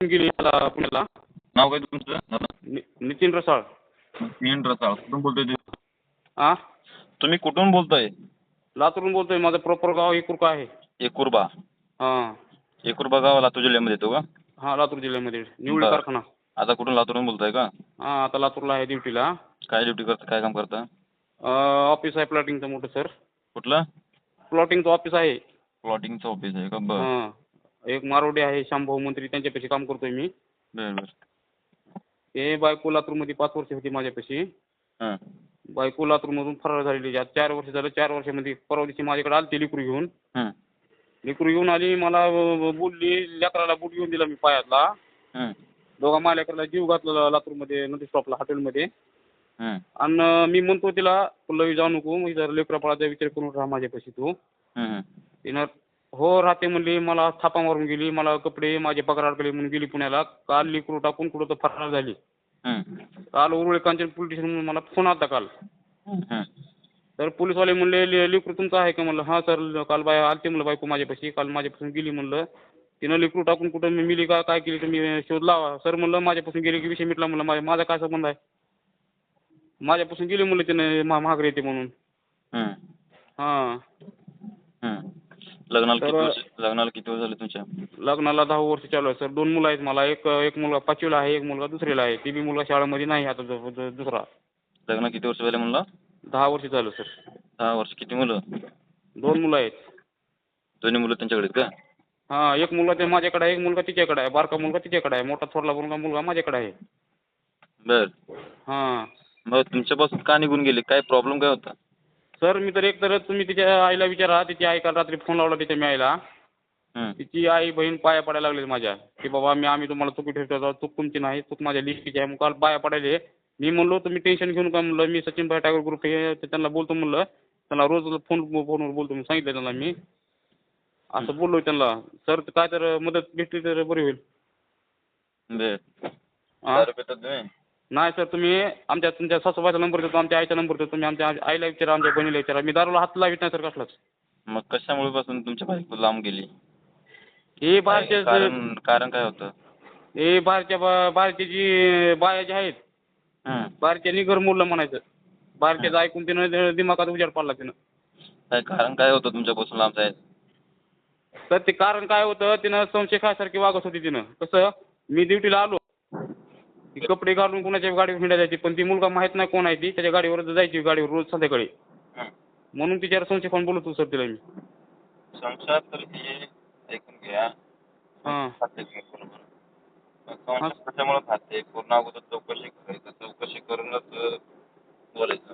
गेली मला पुण्याला. नाव काय तुमचं? दादा. नि नितीन रसाळ. नियन रसाळ. कुठून बोलतोय तुम्ही आ? तुम्ही कुठून बोलताय? लातूरून बोलतोय. माझं प्रॉपर गाव एकुरका आहे. एकुरबा. हां. एकुरबा गाव लातूर जिल्ह्यामध्ये येतो का? हां लातूर जिल्ह्यामध्ये. निवडी बरं. कारखाना. आता कुठून लातूरून बोलताय का? हां आता लातूरला आहे ड्युटीला. काय ड्युटी करता काय काम करता? ऑफिस आहे प्लॉटिंगचं मोठं सर. कुठलं? प्लॉटिंगचं ऑफिस आहे. प्लॉटिंगचं ऑफिस आहे का? बरं. हां. एक मारोडे आहे शांभाऊ मंत्री त्यांच्यापाशी काम करतोय मी. बरं बरं. ते बायको लातूरमध्ये पाच वर्ष होती माझ्यापाशी. हां. बायको लातूरमधून फरार झालेली आज चार वर्ष झालं चार वर्षामध्ये परवा दिवशी माझ्याकडे आली ती लिकरू घेऊन. हं, लिकरू घेऊन आली मला अं, बोलली लेकराला बूट घेऊन दिला मी पायातला. हं, दोघा मालेकरला जीव घातला लातूरमध्ये नदी स्टॉपला हॉटेलमध्ये. हं, आणि मी म्हणतो तिला लवी जाऊ नको मी जर लेकरापळाचा विचार करून राहा माझ्यापाशी तू. हं. तिनं हो राहते म्हणली. मला थापा मारून गेली. मला कपडे माझे पगार अडकले म्हणून गेली पुण्याला. काल लिकरू टाकून कुठं तर फरार झाली. काल उरुळे कांचन पोलीस स्टेशन म्हणून मला फोन आला काल. तर पोलीसवाले म्हणले ले- लेकरू तुमचं आहे का? म्हणलं हां सर काल बाय आलते म्हणलं बायको माझ्यापाशी. काल माझ्यापासून गेली म्हणलं. तिनं लेकरू टाकून कुठं मी मिली का काय केली तुम्ही शोध लावा. सर म्हणलं माझ्यापासून गेली की विषय मिटला म्हणलं. माझ्या माझा काय संबंध आहे? माझ्यापासून गेली म्हणलं तिनं महागडे येते म्हणून. हं. लग्नाला किती वर्ष लग्नाला किती वर्ष झाले तुमच्या? लग्नाला दहा वर्ष चालू आहे. सर दोन मुलं आहेत मला. एक एक मुलगा पाचवीला आहे एक मुलगा दुसरीला आहे. ती बी मुलगा शाळेमध्ये नाही आता दु- दु- दुसरा. लग्न किती वर्ष झाले म्हणलं? दहा वर्ष झालं सर. दहा वर्ष. किती मुलं? दोन मुलं आहेत. दोन्ही मुलं त्यांच्याकडे आहेत का? हां एक मुलगा ते माझ्याकडे आहे एक मुलगा तिच्याकडे आहे. बारका मुलगा तिच्याकडे आहे. मोठा थोरला मुलगा मुलगा माझ्याकडे आहे. बर. हां. मग तुमच्यापासून का निघून गेले? काय प्रॉब्लेम काय होता? सर मी तर एक तर तुम्ही तिच्या आईला विचारा तिची आई काल रात्री फोन लावला तिच्या मी आईला तिची आई बहीण पाया पडायला लागले माझ्या. की बाबा मी आम्ही तुम्हाला चुकी ठेवतो चूक तुमची नाही चूक माझ्या लिस्टीची आहे. मग काल पाया पडायले. मी म्हणलो तुम्ही टेन्शन घेऊन का म्हणलं. मी सचिन भाई टायगर ग्रुप हे ते त्यांना बोलतो म्हणलं. त्यांना रोज फोन फोनवर बोलतो मी सांगितलं त्यांना मी. असं बोललो त्यांना. सर काय तर मदत भेटली तर बरी होईल. नाही सर तुम्ही आमच्या तुमच्या सासूबाईचा नंबर देतो आमच्या आईचा नंबर देतो तुम्ही आमच्या आईला विचारा आमच्या बहिणीला विचारा. मी दारूला हात लावित नाही सर कसलाच. मग कशामुळे पासून तुमच्या बायको लांब गेली? हे बाहेरचे कारण कारण काय होतं? हे बाहेरच्या बा जी बाया जे आहेत हं, बाहेरच्यांनी घर मोडलं म्हणायचं. बाहेरच्याचं ऐकून तिनं दिमागात उजाड पाडला तिनं. काय कारण काय होतं तुमच्यापासून लांब जायचं? तर ते कारण काय होतं तिनं संशय खायसारखी वागत होती तिनं. कसं? मी ड्युटीला आलो. ती कपडे घालून कुणाच्या गाडीवर हिंडा जायची पण ती मुलगा माहीत नाही कोण आहे ती त्याच्या गाडीवर जायची गाडीवर रोज संध्याकाळी. म्हणून तिच्यावर संशय खाऊन बोलत होतो सर तिला मी. संसार तर हे ऐकून घ्या. हां. खाते कशामुळे पूर्ण अगोदर चौकशी करायचं चौकशी करूनच बोलायचं.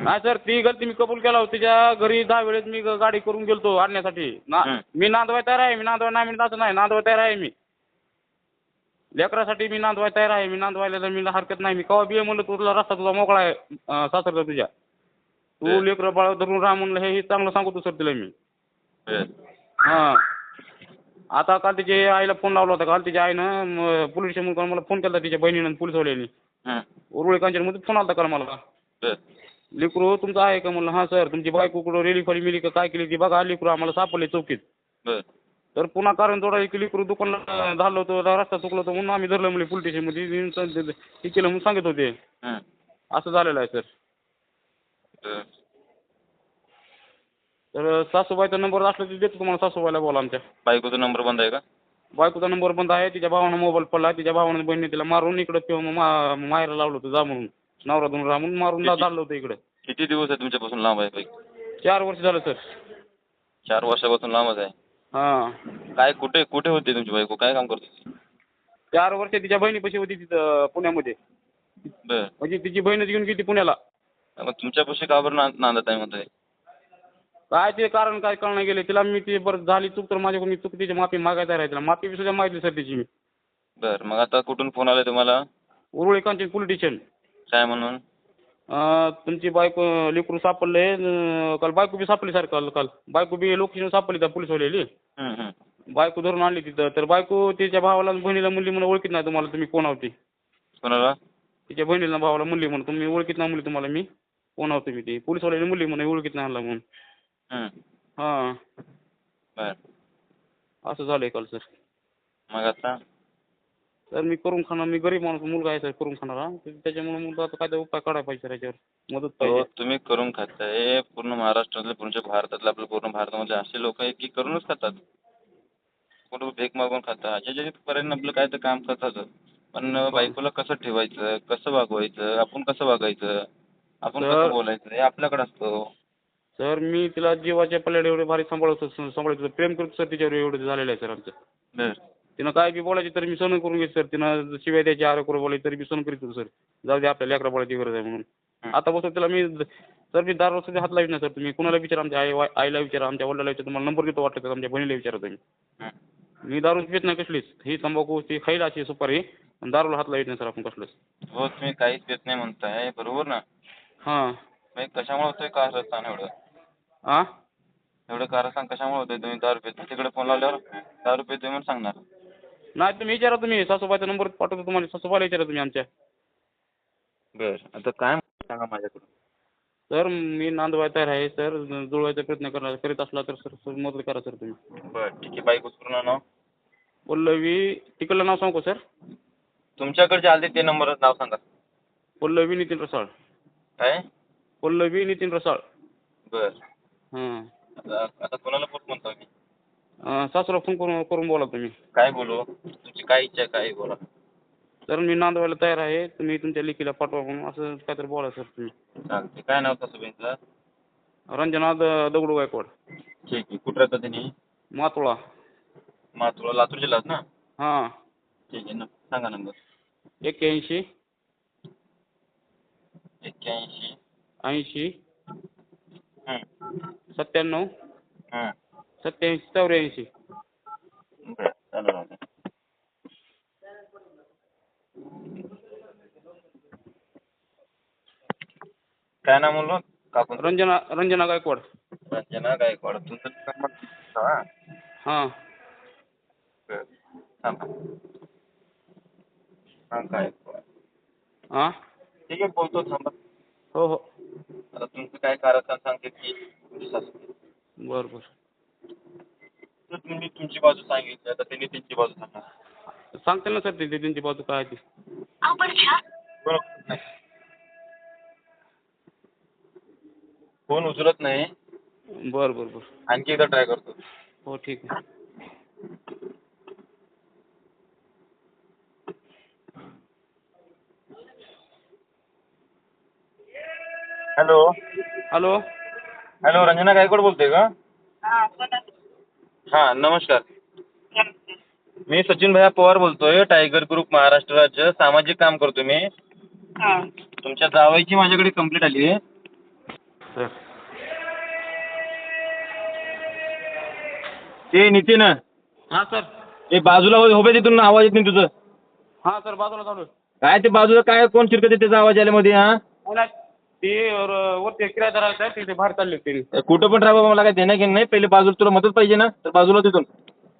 नाही सर ती गलती मी कबूल केला होता. तिच्या घरी दहा वेळेस मी गाडी करून गेलतो आणण्यासाठी. ना. मी नांदवाय तयार आहे मी नांदवाय नाही मी नाचं नाही नांदवाय तयार आहे मी. लेकरासाठी मी नांदवाय तयार आहे मी नांदवायला तर मी हरकत नाही. मी कवा बी म्हणलं तुला रस्ता तुझा मोकळा आहे सासरचा तुझ्या. तू. लेकरं बाळ धरून राहा म्हणलं हे हे चांगलं सांगतो सर तिला मी. हां. आता काल तिच्या आईला फोन लावला होता काल तिच्या आईनं पोलीस स्टेशन मला फोन केला तिच्या बहिणीनं पोलीसवाल्यांनी उरुळे कांचनमध्ये फोन आला काल मला. लेकरू तुमचं आहे का म्हणलं? हां सर तुमची बायको कुठं रेली फळी मिली का काय केली ती? बघा लेकरू आम्हाला सापडले चौकीत. तर पुन्हा कारण जोडायला की लेकरू दुकानला झालं होतं रस्ता चुकलं होतं म्हणून आम्ही धरलं म्हणजे पोलीस स्टेशनमध्ये हे केलं म्हणून सांगत होते. हं, असं झालेलं आहे सर. तर सासूबाईचा नंबर असला तर देतो तुम्हाला सासूबाईला बोला आमच्या. बायकोचा नंबर बंद आहे का? बायकोचा नंबर बंद आहे तिच्या भावानं मोबाईल पडला तिच्या भावानं बहिणी तिला मारून इकडं मा माहेरला लावलं होतं जा म्हणून. नवरा दोन राहा म्हणून मारून झालं होतं इकडं. किती दिवस आहे तुमच्यापासून लांब आहे बाई? चार वर्ष झालं सर चार वर्षापासून लांबच आहे. हां. काय कुठे कुठे होती तुमची बायको? काय काम करत होती? चार वर्ष तिच्या बहिणीपाशी होती तिथं पुण्यामध्ये. बर. म्हणजे तिची बहीणच घेऊन गेली पुण्याला. मग तुमच्यापाशी का बरं ना नांदत आहे म्हणताय? काय ते कारण काय कळणं गेले तिला मी ती बरं झाली चूक तर माझ्याकडून मी चूक तिची माफी मागायचा राहील तिला. माफी बी सुद्धा मागितली सर तिची मी. बर मग आता कुठून फोन आलाय तुम्हाला? Uruli Kanchan police station. काय म्हणून? तुमची बायको लेकरू सापडले काल बायको बी सापडली सर काल काल. बायको बी लोकेशन सापडली त्या पोलीसवाल्याली. बायको धरून आणली तिथं. तर बायको तिच्या भावाला आणि बहिणीला म्हणली म्हणून ओळखीत नाही तुम्हाला तुम्ही कोण होती कोणाला? तिच्या बहिणीला भावाला म्हणली म्हणून तुम्ही ओळखीत नाही म्हणली तुम्हाला मी कोण होते मी ती? पोलीसवाल्याने म्हणली म्हणून ओळखीत नाही आणला म्हणून. हं. असं झालंय काल सर. मग आता? तर मी करून खाणार मी गरीब माणूस मुलगा आहे सर करून खाणारा त्याच्यामुळे मग आता काय उपाय काढायला पाहिजे सर याच्यावर मदत हो पाहिजे. तुम्ही करून खाताय पूर्ण महाराष्ट्रातले पूर्ण भारतातले आपल्या पूर्ण भारतामधले असे लोक आहेत की करूनच खातात. कुठं भीक मागून खातात ज्याच्या पर्यंत आपलं काय तर काम करतात. पण बायकोला कसं ठेवायचं? कसं वागवायचं? आपण कसं वागायचं? आपण तर- कसं बोलायचं? हे आपल्याकडे असतं. सर मी तिला जीवाच्या पल्ल्याड एवढे भारी सांभाळत सांभाळत प्रेम करतो सर तिच्यावर एवढं झालेलं आहे सर आमचं. बरं. तिनं काय बी बोलायची तरी मी सहन करून घेतो सर. तिनं शिवाय द्यायची आरोग्य करून बोलायची तरी मी सहन करीत होतो सर. जाऊ दे आपल्या लेकरा बोलायची गरज आहे म्हणून. हं. आता बसून तिला मी सर मी दार सुद्धा हात लावित नाही सर. तुम्ही कुणाला विचारा आमच्या आई आईला विचारा आमच्या वडिलाला विचारा. तुम्हाला नंबर देतो वाटतं तर आमच्या बहिणीला विचारा तुम्ही. हं. मी दारू पित नाही कसलीच. ही तंबाखू ती खाईल अशी सुपारी. आणि दारूला हात लावित नाही सर आपण कसलंच. हो तुम्ही काहीच देत नाही म्हणताय बरोबर ना? हां. कशामुळे होतोय कारस्थान एवढं? आ? एवढं कारस्थान कशामुळे होतंय? तुम्ही दारू पित? तिकडे फोन लावल्यावर दारू पितोय म्हणून सांगणार. नाही तुम्ही विचारा तुम्ही. सासूबाईचा नंबर पाठवतो तुम्हाला. सासूबाईला विचारा तुम्ही आमच्या. बरं. आता काय सांगा माझ्याकडून? सर मी नांदवाय तयार आहे. सर जुळवायचा प्रयत्न करणार करीत असला तर सर सर मदत करा सर तुम्ही. बरं ठीक आहे. बाईक पूर्ण नाव? पल्लवी. तिकडलं नाव सांगू सर. तुमच्याकडे आले ते नंबर नाव सांगा. पल्लवी नितीन रसाळ. काय? पल्लवी नितीन रसाळ. बर. हां. आता आता कोणाला बोल म्हणतो मी सासूला फोन करून करून बोला तुम्ही. काय बोलू? तुमची काय इच्छा आहे काय बोला. सर मी नांदवायला तयार आहे. तुम्ही तुमच्या लेकीला पाठवा म्हणून असं काहीतरी बोला सर तुम्ही. चालते काय नाव सासूबाईंचं? रंजना द दगडू गायकवाड. ठीक आहे. कुठं राहतं त्यांनी मातोळा. मातुरा लातूर जिल्ह्यात ना? हां. ठीक आहे. ना सांगा नंबर. एक्क्याऐंशी. एक्क्याऐंशी. ऐंशी. हं, सत्त्याण्णव. हं. सत्याऐंशी चौऱ्याऐंशी. बरं चालू राहू दे. काय नाव म्हणलो काकून रंजना रंजना गायकवाड. रंजना गायकवाड. तुमचं नंबर हा हां. बरं सांगा हा गायकवाड. हां ठीक आहे बोलतो थांबा. हो हो. आता तुमचं काय कारण सांगते की बरं बरं. तुम्ही तुमची बाजू सांगितली आता त्यांनी त्यांची बाजू सांगा. सांगते ना सर ते ते त्यांची बाजू काय ती. बरोबर. नाही फोन उचलत नाही. बरं बरं बरं. आणखी एकदा ट्राय करतो. हो ठीक आहे. Hello hello hello Ranjana Gaikwad बोलते का? हां नमस्कार. मी सचिन भैया पवार बोलतोय टायगर ग्रुप महाराष्ट्र राज्य. सामाजिक काम करतो मी. तुमच्या जावईची माझ्याकडे कंप्लीट आली आहे. सर. ते नितीन. हां सर. ते बाजूला उभे तिथून आवाज येत नाही तुझं. हां सर बाजूला चालू आहे. काय ते बाजूला काय कोण शिरकत आहे त्याचा आवाज आल्यामध्ये हा? हो ते वर- वरती किरायदार आहे तिथे बाहेर चालले ते कुठं पण राहा मला काय देणं घेणं नाही. पहिले बाजूला तुला मदत पाहिजे ना तर बाजूला तिथून.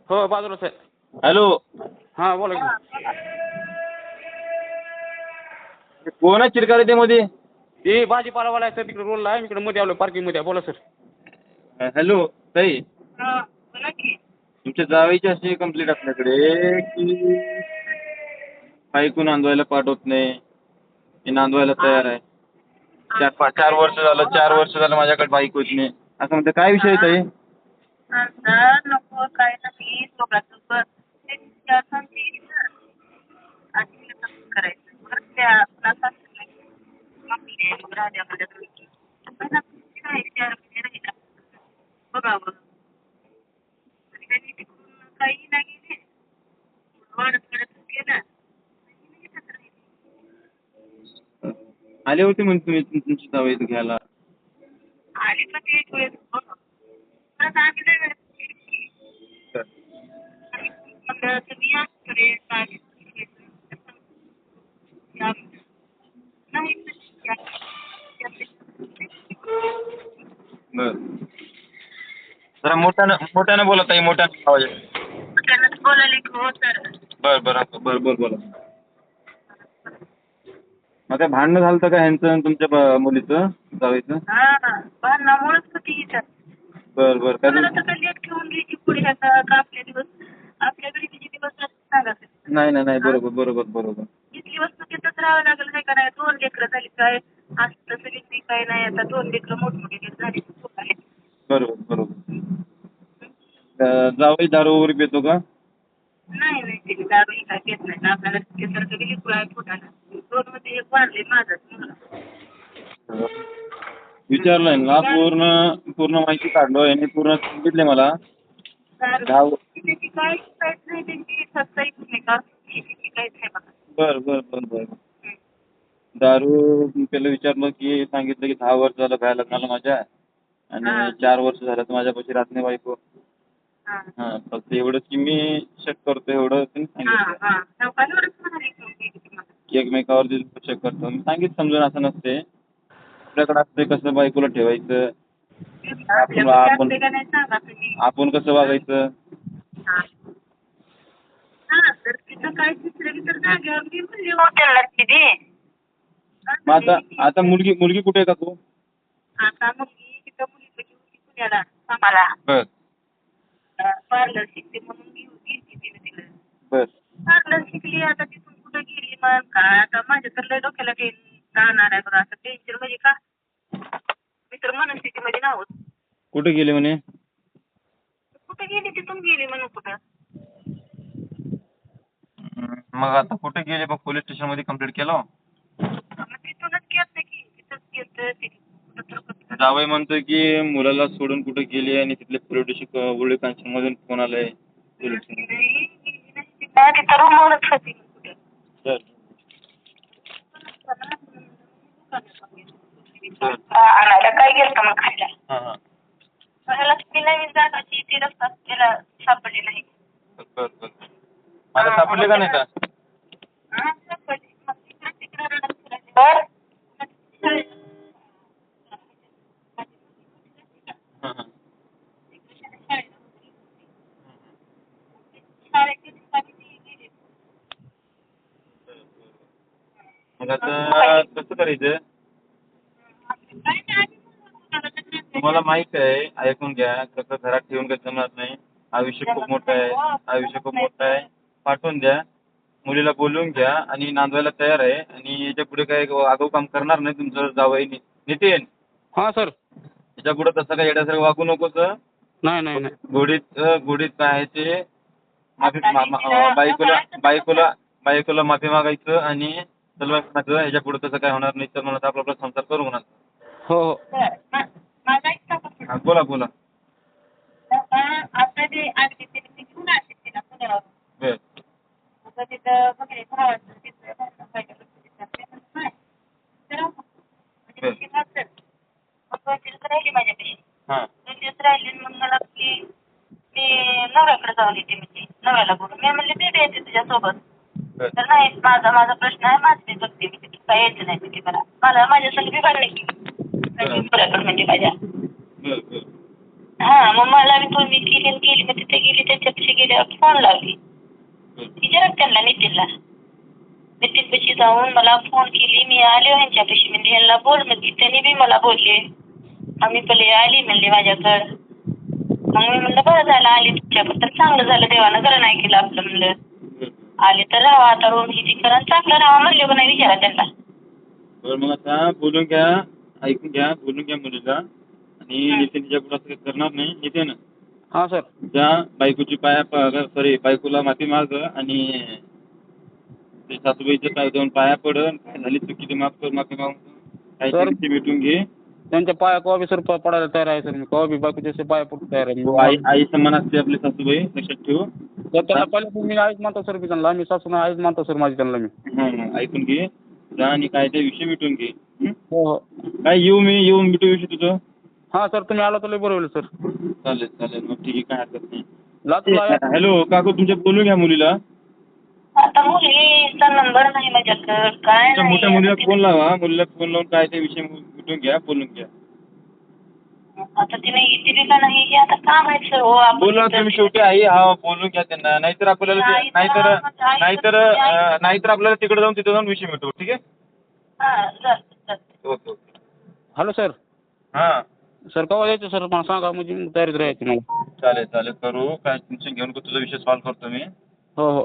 हो बाजूला साहेब हॅलो. हां बोला की. कोण आहे चिरकार ते मध्ये? ते भाजीपालावाला आहे सर तिकडे रोडला आहे. मी इकडे मध्ये आलो पार्किंगमध्ये आहे. बोला सर. हॅलो ताई. तुमच्या जावेची अशी कंप्लेंट आपल्याकडे की बायको नांदवायला पाठवत नाही. मी नांदवायला तयार आहे. चार पाच चार वर्ष झालं चार वर्ष झालं माझ्याकडे बाईक होत नाही. असं म्हणते काय विषय आहे ताई? आता नको काय दोघांचं ते ना. आणि करायचं. परत त्या आपला सासू नाही. आपले मग राजामध्ये दोघी पण आपण ते नाही चार महिने राहिला. बघावं आणि तिकडून काही नाही. गेले वाढत वाढत गेलं आणि मी इथंच राहिले. आले होते म्हणून तुम्ही तुम- तुमची जावई इथं घ्यायला आली पण ते एक वेळेस बघ परत आम्ही लय वेळेस गेली. मग तुम्ही या कडे चालेल. या. नाही या. बर जरा मोठ्यानं मोठ्यानं बोला ताई मोठ्यानं आवाज येतो. बोलायला हो सर बर बर बर बोल बोला मग काय भांडणं झालं होतं का ह्यांचं आणि तुमच्या ब- मुलीचं जावईचं हा भांडणामुळेच होती इथं बर बर. काय मला तर लेट ठेवून घ्यायची पुढे आता का आपले दिवस. आपल्या घरी किती दिवस जातात सांगा. नाही नाही नाही. बरोबर बरोबर बरोबर. इथली वस्तू तिथंच राहावं लागेल काय का? नाही दोन लेकरं झाली काय? असं तसं घेतली काय नाही. आता दोन लेकरं मोठमोठी झाली आहे. बरोबर बरोबर. अं, जावई दारू वगैरे पितो का? नाही नाही तिने दारू काय घेत नाही. आपल्याला त्यासारखं गेली कुळा पोटाला दोन मध्ये एक वाढले माझाच मुलगा विचारलंय ना पूर्ण पूर्ण माहिती काढलो याने पूर्ण सांगितले मला. दारू त्याची काय नाही त्यांची? बघा. बर बर बर बर. दारू पहिलं विचारलं की सांगितलं की दहा वर्ष झालं काय लग्नाला माझ्या. आणि. चार वर्ष झालं तर माझ्यापाशी राहत नाही बायको. हा. फक्त एवढंच की मी शक करतो एवढं त्यांनी हा सांगितलं. हा की एकमेकावर शक करतो. मी सांगितलं समजून असं नसते. आपल्याकडे असते कसं बायकोला ठेवायचं? आपण- तुम्ही. आपण कसं वागायचं? मग आता आता मुलगी मुलगी कुठे आहे का तू? बर. पार्लर शिकते म्हणून मी गेली तिने तिला. बर. पार्लर शिकली आता तिथून कुठं गेली मग? काय आता माझ्या तर लय डोक्याला टेन राहणार आहे बघा. असं टेन्शन म्हणजे का? मी तर मनस्थितीमध्ये नाहोत कुठे गेले म्हणे? कुठं गेली? तिथून गेली म्हणून कुठं? मग आता कुठे गेले? मग पोलीस स्टेशनमध्ये कंप्लीट केलं? मग तिथूनच घेतलं की तिथंच कुठं तर. जावई म्हणतोय की मुलाला सोडून कुठे गेली आणि तिथले कांचन मधून फोन आलाय. होती बर. आणायला काय गेलं मग खायला हां हां. मला ती नवीन ती रस्ता त्याला सापडली नाही बर बर मला सापडले का नाही का हा, सापडली. मग तिकडं तिकडं रडत फिरायची. बर. हां हां शाळेच्या ठिकाणी ती गेली. मग आता कसं करायचं? नाही, तुम्हाला माहीत आहे ऐकून घ्या कसं घरात ठेवून काही जमणार नाही. आयुष्य खूप मोठं आहे आयुष्य खूप मोठं आहे. पाठवून द्या मुलीला बोलवून घ्या आणि नांदवायला तयार आहे. आणि याच्यापुढे काही आगाऊ काम करणार नाही तुमचं जावई नि- नितीन. हां सर. याच्यापुढे तसं काही येण्यासारखं वागू नकोस नाही नाही नाही. गोडीत गोडीत काय आहे ते? माफी मा- मा- अं, बायकोला बायकोला बायकोला माफी मागायचं आणि ह्याच्या पुढे तसं काय होणार नाही तर म्हणत आपला आपला संसार करू म्हणा हो हो. बोला बोला. मला नवऱ्याकडे जाऊन येते म्हणजे नवऱ्याला बोलून. मी म्हणले मी बी येते तुझ्यासोबत. तर नाही माझा माझा प्रश्न आहे माझं बघते मी तिथं काय यायचं नाही म्हणजे मला मला माझ्यासाठी बी भांडणे केली नवऱ्याकडे म्हणजे माझ्या. हा मग मला मी मी केली आणि गेली मग तिथे गेली त्यांच्यापाशी गेल्यावर फोन लावली. विचारा त्यांना नितीनला नितीनपाशी जाऊन मला फोन केली मी आले ह्यांच्यापाशी म्हणजे ह्यांना बोल म्हणजे त्यांनी बी मला बोलले. आम्ही पहिले आली म्हणले माझ्याकडं. मग मी म्हणलं बरं झालं आली तर चांगलं झालं देवानं बरं नाही केलं आपलं म्हणलं. आले तर राहा आता रोज हिची करा चांगलं राहा म्हणले नाही विचारा त्यांना. बरं मग आता बोलून घ्या ऐकून घ्या बोलून घ्या मुलीला. आणि नितीन तिच्या पुढे असं काही करणार नाही नितीन हां सर. त्या बायकोची पाया सॉरी बायकोला माफी माग आणि ते सासूबाईचं काय जाऊन पाया पड काय झाली चुकी ती माफ कर माफी माग काय सर. ती भेटून घे. त्यांच्या पाया कवा बी सर प- पडायला तयार आहे सर. मी कवा बी बाकीचे पाया पडून तयार आहे. हो, आई आई समान असते आपली सासूबाई लक्षात ठेव. तर त्यांना पहिल्यापासून मी आईच मानतो सर मी त्यांना मी सासून आईच मानतो सर माझी त्यांना मी. हं, ऐकून घे. जा आणि काय ते विषय भेटून घे. हं? हो हो. काय येऊ मी येऊन भेटू विषय तुझं? हां सर तुम्ही आला तर लय बरं होईल सर चालेल चालेल. मग ठीक आहे काय हरकत नाही. लातूरला या. हॅलो काकू तुमच्या बोलून घ्या मुलीला. आता मुलीचा नंबर नाही माझ्याकडं. काय तुमच्या नाही मोठ्या मुलीला फोन लावा. मुलीला फोन लावून काय ते विषय भेटून घ्या बोलून घ्या. आता तिने बी का नाही हे आता काय माहीत सर हो आपण बोला तुम्ही शेवटी आई हा बोलून घ्या त्यांना. नाहीतर आपल्याला ते- नाही तर नाहीतर तर- नाहीतर अं, नाहीतर आपल्याला तिकडे जाऊन तिथे जाऊन विषय मिळतो ठीक आहे? हा चालतं चालतं ओके ओके. Hello sir. हां. सर कवा यायचं सर? मला सांगा म्हणजे मग तयारीत राहायची मला. चालेल चालेल. करू. काय टेन्शन घेऊन तुझा विषय सॉल्व्ह करतो मी. हो हो.